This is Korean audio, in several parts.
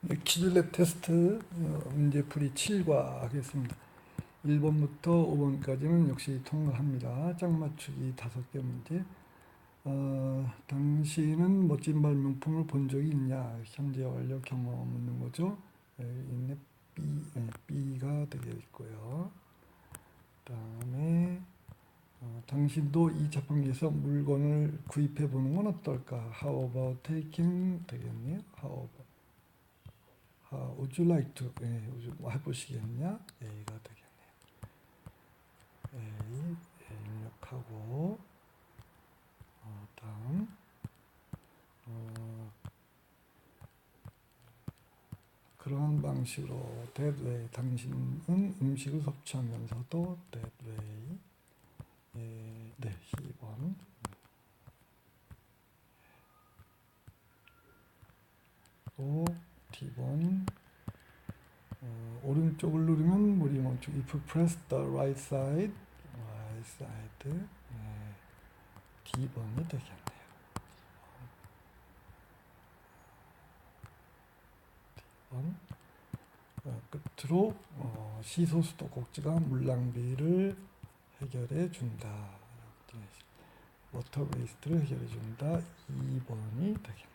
네, 키즐렛 테스트 어, 문제풀이 7과 하겠습니다. 1번부터 5번까지는 역시 통과합니다. 짝맞추기 5개 문제. 어, 당신은 멋진 발명품을 본 적이 있냐? 현재 완료 경험 묻는 거죠. 예, 있네. B, 예, B가 되겠고요. 그다음에 어, 당신도 이 자판기에서 물건을 구입해 보는 건 어떨까? How about taking 되겠네요. How How would you like to? 예, 뭐 해보시겠냐? A가 되겠네요. A, 입력하고 어, 다음 어, 그러한 방식으로 way 당신은 음식을 섭취하면서도 way 예, 네, 2번 또 D번 어, 오른쪽을 누르면 물이 멈추고 if press the right side right side 예, D번이 되겠네요. D번 어, 끝으로 어, 시소 수도 꼭지가 물 낭비를 해결해 준다. 워터 웨이스트를 해결해 준다. 2번이 되겠네요.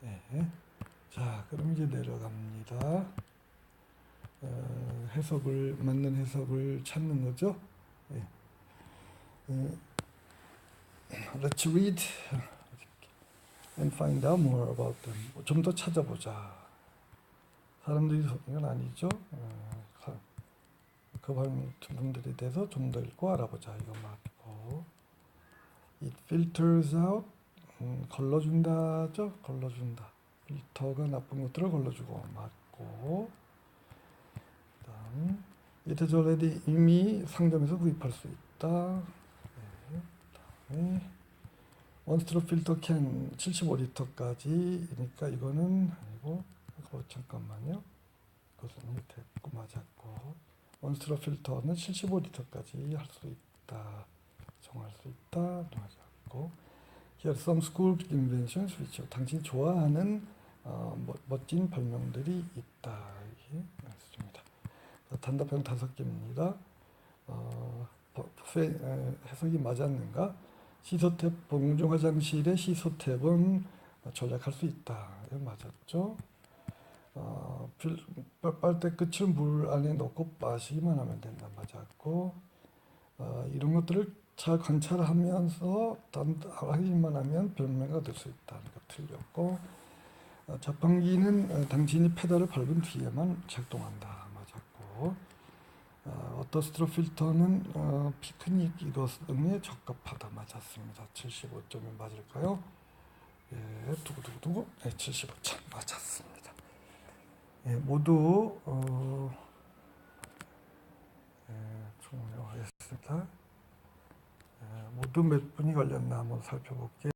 네. 자, 그럼 이제 내려갑니다. 어, 해석을 맞는 해석을 찾는 거죠. 예. 어, let's read and find out more about them. 좀 더 찾아보자. 사람들이 이건 아니죠. 어, 사- 그 분들에 대해서 좀 더 읽고 알아보자. 이거 맞고. It filters out. 음, 걸러준다죠. 걸러준다. 필터가 나쁜 것들을 걸러주고 맞고. 그다음 It is already 이미 상점에서 구입할 수 있다. 네. 그다음에 원스트로 필터 캔 75리터까지니까 이거는 아니고 어, 잠깐만요. 그것은 됐고 맞았고 원스트로 필터는 75리터까지 할 수 있다. 정할 수 있다. 맞았고 Here some school inventions which 당신이 좋아하는 어, 멋- 멋진 발명들이 있다. 말씀입니다. 단답형 다섯 개입니다. 어, 에, 해석이 맞았는가? 시소탭 공중 화장실의 시소탭은 전략할 수 있다. 맞았죠? 어, 빨대 끝을 물 안에 넣고 마시기만 하면 된다. 맞았고 어, 이런 것들을 잘 관찰하면서 단하기만 하면 별명가 될 수 있다. 이거 틀렸고 어, 자판기는 어, 당신이 페달을 밟은 뒤에만 작동한다. 맞았고 어, 어떠스트로 필터는 어, 피크닉 이것에 적합하다. 맞았습니다. 75점이 맞을까요? 예, 두구두구두구. 네, 75점 맞았습니다. 예, 모두 어, 예, 종료하겠습니다. 예, 모두 몇 분이 걸렸나 한번 살펴볼게요.